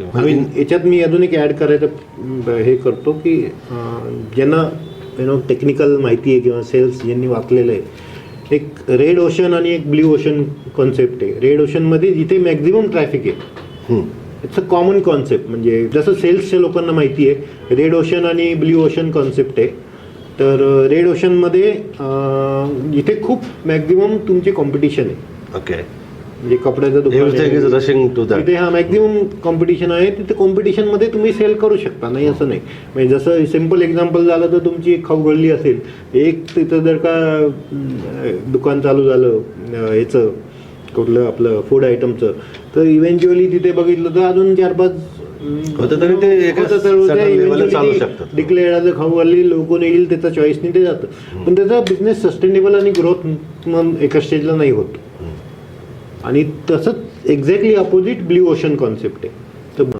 याच्यात मी अजून एक ॲड करायचं हे करतो की ज्यांना यु नो टेक्निकल माहिती आहे किंवा सेल्स ज्यांनी वाचलेलं आहे एक रेड ओशन आणि एक ब्ल्यू ओशन कॉन्सेप्ट आहे. रेड ओशनमध्ये जिथे मॅक्झिमम ट्रॅफिक आहे. इट्स अ कॉमन कॉन्सेप्ट म्हणजे जसं सेल्सच्या लोकांना माहिती आहे रेड ओशन आणि ब्ल्यू ओशन कॉन्सेप्ट आहे. तर रेड ओशनमध्ये जिथे खूप मॅक्झिमम तुमची कॉम्पिटिशन आहे. ओके म्हणजे कपड्याचं दुकान. रशिंग टू तिथे हा मॅक्झिमम कॉम्पिटिशन आहे. तिथे कॉम्पिटिशनमध्ये तुम्ही सेल करू शकता. नाही असं नाही. म्हणजे जसं सिंपल एक्झाम्पल झालं तर तुमची एक खाऊ गळली असेल. एक तिथं जर का दुकान चालू झालं अं, ह्याचं कुठलं आपलं फूड आयटमचं तर इव्हेंच्युअली तिथे बघितलं तर अजून चार पाच होतं तरी ते. डिक्लेअर खाऊ गळली लोकं येईल त्याचा चॉईसने ते जातं. पण त्याचा बिझनेस सस्टेनेबल आणि ग्रोथ एका स्टेजला नाही होत. आणि तसंच exactly opposite blue ocean concept आहे.